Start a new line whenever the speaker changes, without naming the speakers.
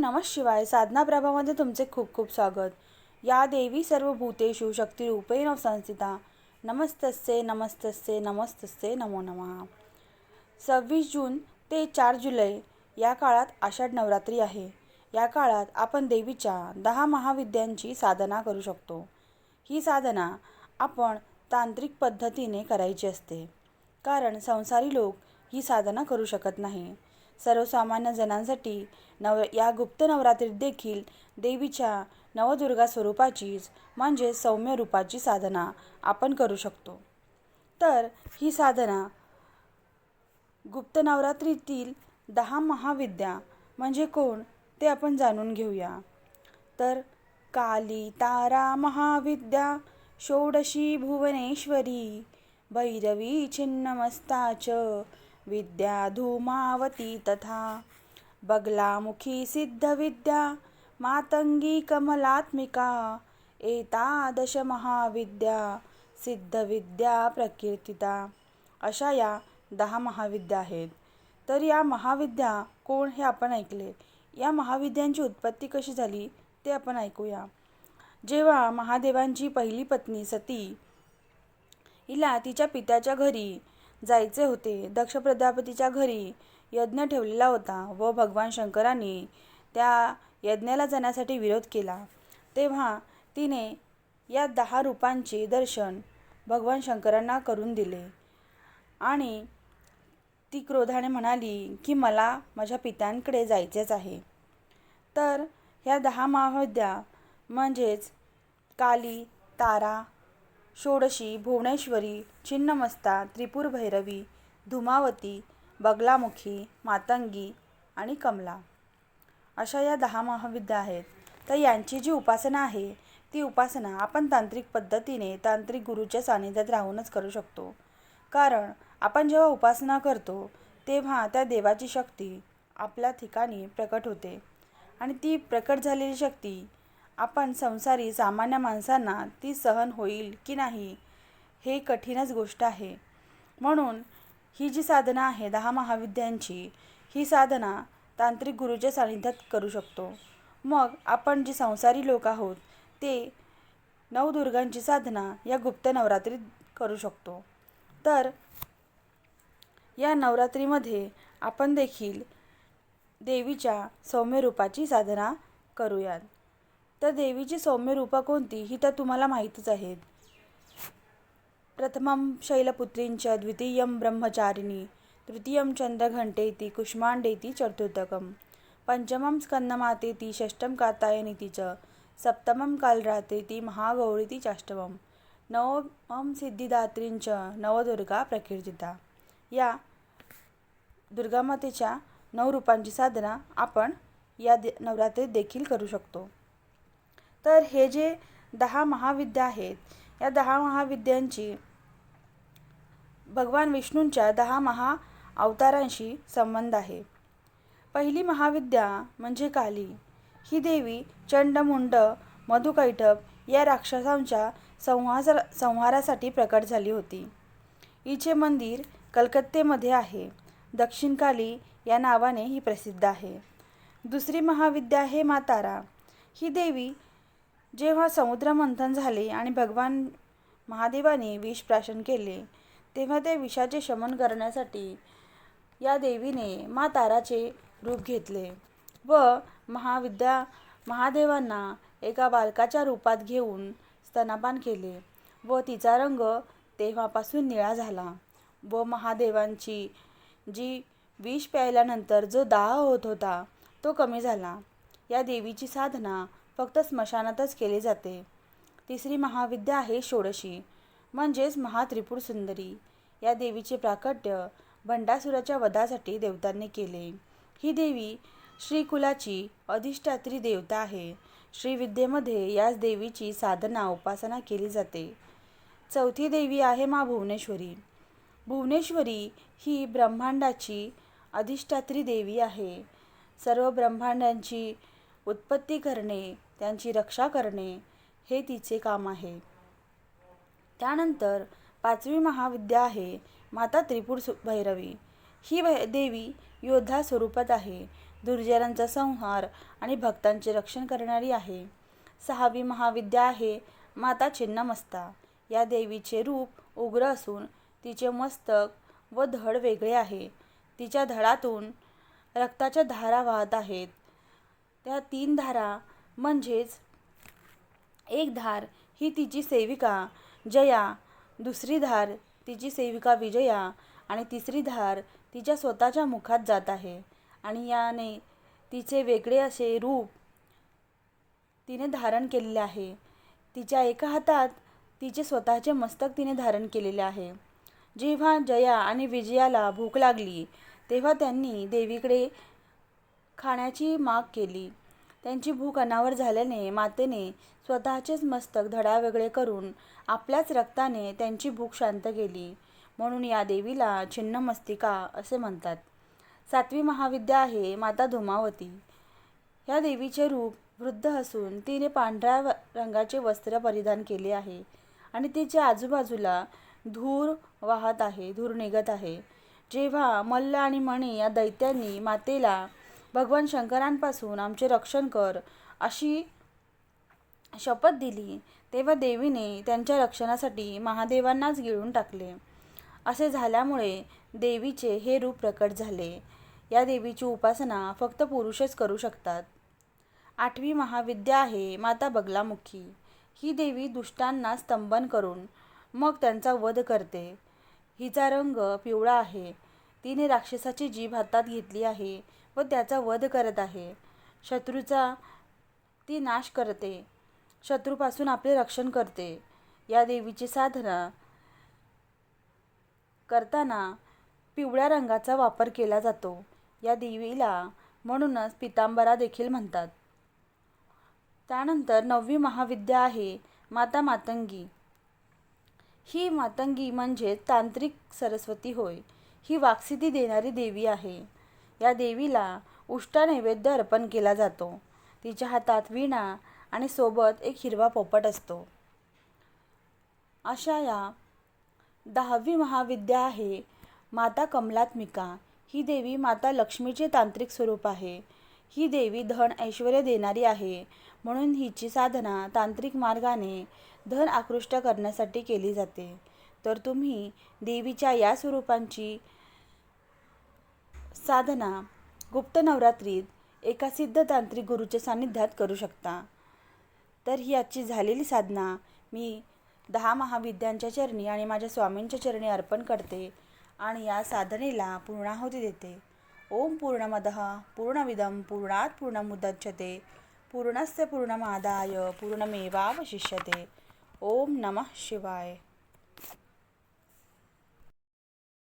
नमः शिवाय साधना प्रभामध्ये तुमचे खूप खूप स्वागत. या देवी सर्व भूतेषु शक्तिरूपेण संस्थिता नमस्तस्ये नमस्तस्ये नमस्तस्ये नमो नमः. सव्वीस जून ते चार जुलै या काळात आषाढ नवरात्री आहे. या काळात आपण देवीच्या दहा महाविद्यांची साधना करू शकतो. ही साधना आपण तांत्रिक पद्धतीने करायची असते. कारण संसारी लोक ही साधना करू शकत नाही. सर्वसामान्य जणांसाठी नव या गुप्त नवरात्रीत देखील देवीच्या नवदुर्गा स्वरूपाचीच म्हणजे सौम्य रूपाची साधना आपण करू शकतो. तर ही साधना गुप्त नवरात्रीतील दहा महाविद्या म्हणजे कोण ते आपण जाणून घेऊया. तर काली तारा महाविद्या षोडशी भुवनेश्वरी भैरवी छिन्नमस्ताच च विद्या धूमावती तथा। बगलामुखी सिद्धविद्या मातंगी कमलात्मिका एतादश महाविद्या सिद्धविद्या प्रकीर्तिता। अशा या दहा महाविद्या आहेत. तर या महाविद्या कोण हे आपण ऐकले? या महाविद्यांची उत्पत्ती कशी झाली ते आपण ऐकूया. जेव्हा महादेवांची पहिली पत्नी सती हिला तिच्या पित्याच्या घरी जायचे होते. दक्ष प्रजापतीच्या घरी यज्ञ ठेवलेला होता व भगवान शंकरांनी त्या यज्ञाला जाण्यासाठी विरोध केला. तेव्हा तिने या दहा रूपांचे दर्शन भगवान शंकरांना करून दिले. आणि ती क्रोधाने म्हणाली की मला माझ्या पित्यांकडे जायचेच आहे. तर ह्या दहा महाविद्या म्हणजेच काली तारा षोडशी भुवनेश्वरी छिन्नमस्ता त्रिपुर भैरवी धुमावती बगलामुखी मातंगी आणि कमला. अशा या दहा महाविद्या आहेत. तर यांची जी उपासना आहे ती उपासना आपण तांत्रिक पद्धतीने तांत्रिक गुरुच्या सानिध्यात राहूनच करू शकतो. कारण आपण जेव्हा उपासना करतो तेव्हा त्या देवाची शक्ती आपल्या ठिकाणी प्रकट होते. आणि ती प्रकट झालेली शक्ती आपण संसारी सामान्य माणसांना ती सहन होईल की नाही हे कठीणच गोष्ट आहे. म्हणून ही जी साधना आहे दहा महाविद्यांची ही साधना तांत्रिक गुरुच्या सानिध्यात करू शकतो. मग आपण जे संसारी लोक आहोत ते नवदुर्गांची साधना या गुप्त नवरात्रीत करू शकतो. तर या नवरात्रीमध्ये आपण देखील देवीच्या सौम्य रूपाची साधना करूयात. तर देवीची सौम्य रूपा कोणती? ही तर तुम्हाला माहीतच आहेत प्रथमं शैलपुत्रींच द्वितीयं ब्रह्मचारिणी तृतीयं चंद्रघंटेती कुष्मांडेती चतुर्थकं पंचमं स्कंदमातेती षष्ठं कातायनीती च सप्तमं कालरात्रेति महागौरीति चाष्टमं नवमं सिद्धिदात्रींच नवदुर्गा प्रकीर्तिता. या दुर्गामातेच्या नऊ रूपांची साधना आपण या दे नवरात्रीत देखील करू शकतो. तर हे जे दहा महाविद्या आहेत या दहा महाविद्यांची भगवान विष्णूंच्या दहा महा अवतारांशी संबंध आहे. पहिली महाविद्या म्हणजे काली. ही देवी चंडमुंड मधुकैठप या राक्षसांच्या संहार संहारासाठी प्रकट झाली होती. हिचे मंदिर कलकत्तेमध्ये आहे. दक्षिण काली या नावाने ही प्रसिद्ध आहे. दुसरी महाविद्या आहे मातारा. ही देवी जेव्हा समुद्रमंथन झाले आणि भगवान महादेवाने विष प्राशन केले तेव्हा ते विषाचे शमन करण्यासाठी या देवीने मा ताराचे रूप घेतले व महाविद्या महादेवांना एका बालकाच्या रूपात घेऊन स्तनापान केले व तिचा रंग तेव्हापासून निळा झाला व महादेवांची जी विष प्यायल्यानंतर जो दाह होत होता तो कमी झाला. या देवीची साधना फक्त स्मशानातच केली जाते. तिसरी महाविद्या आहे षोडशी म्हणजेच महात्रिपुर सुंदरी. या देवीचे प्राकट्य भंडासुराच्या वधासाठी देवतांनी केले. ही देवी श्रीकुलाची अधिष्ठात्री देवता आहे. श्रीविद्येमध्ये याच देवीची साधना उपासना केली जाते. चौथी देवी आहे मा भुवनेश्वरी. भुवनेश्वरी ही ब्रह्मांडाची अधिष्ठात्री देवी आहे. सर्व ब्रह्मांडांची उत्पत्ती करणे त्यांची रक्षा करणे हे तिचे काम आहे. त्यानंतर पाचवी महाविद्या आहे माता त्रिपुर सु भैरवी. ही भै देवी योद्धा स्वरूपात आहे. दुर्जनांचा संहार आणि भक्तांचे रक्षण करणारी आहे. सहावी महाविद्या आहे माता छिन्नमस्ता. या देवीचे रूप उग्र असून तिचे मस्तक व धड वेगळे आहे. तिच्या धडातून रक्ताच्या धारा वाहत आहेत. त्या तीन धारा म्हणजेच एक धार ही तिची सेविका जया. दुसरी धार तिची सेविका विजया आणि तिसरी धार तिच्या स्वतःच्या मुखात जात आहे. आणि याने तिचे वेगळे असे रूप तिने धारण केलेले आहे. तिच्या एका हातात तिचे स्वतःचे मस्तक तिने धारण केलेले आहे. जेव्हा जया आणि विजयाला भूक लागली तेव्हा त्यांनी देवीकडे खाण्याची माग केली. त्यांची भूक अनावर झाल्याने मातेने स्वतःचेच मस्तक धडावेगळे करून आपल्याच रक्ताने त्यांची भूक शांत केली. म्हणून या देवीला छिन्नमस्तिका असे म्हणतात. सातवी महाविद्या आहे माता धुमावती. या देवीचे रूप वृद्ध असून तिने पांढऱ्या रंगाचे वस्त्र परिधान केले आहे आणि तिच्या आजूबाजूला धूर वाहत आहे धूर निघत आहे. जेव्हा मल्ल आणि मणी या दैत्यांनी मातेला भगवान शंकरांपासून आमचे रक्षण कर अशी शपथ दिली. तेव्हा देवीने त्यांच्या रक्षणासाठी महादेवांनाच गिळून टाकले. असे झाल्यामुळे देवीचे हे रूप प्रकट झाले. या देवीची उपासना फक्त पुरुषच करू शकतात. आठवी महाविद्या आहे माता बगलामुखी. ही देवी दुष्टांना स्तंभन करून मग त्यांचा वध करते. हिचा रंग पिवळा आहे. तिने राक्षसाची जीभ हातात घेतली आहे. व त्याचा वध करत आहे. शत्रूचा ती नाश करते. शत्रूपासून आपले रक्षण करते. या देवीची साधना करताना पिवळ्या रंगाचा वापर केला जातो. या देवीला म्हणूनच पितांबरा देखील म्हणतात. त्यानंतर नववी महाविद्या आहे माता मातंगी. ही मातंगी म्हणजे तांत्रिक सरस्वती होय. ही वाक्सिदी देणारी देवी आहे. या देवीला उष्टा नैवेद्य अर्पण केला जातो. तिच्या हातात वीणा आणि सोबत एक हिरवा पोपट असतो. अशा या दहावी महाविद्या आहे माता कमलात्मिका. ही देवी माता लक्ष्मीचे तांत्रिक स्वरूप आहे. ही देवी धन ऐश्वर देणारी आहे. म्हणून हिची साधना तांत्रिक मार्गाने धन आकृष्ट करण्यासाठी केली जाते. तर तुम्ही देवीच्या या स्वरूपांची साधना गुप्त नवरात्रीत एका सिद्ध तांत्रिक गुरूच्या सान्निध्यात करू शकता. तर ही आजची झालेली साधना मी दहा महाविद्यांच्या चरणी आणि माझ्या स्वामींच्या चरणी अर्पण करते आणि या साधनेला पूर्णाहुती देते. ओम पूर्णमदः पूर्णविदम पूर्णात पूर्णमुदच्छते. पूर्णस्य पूर्णमादाय पूर्णमेवावशिष्यते. ओम नमः शिवाय.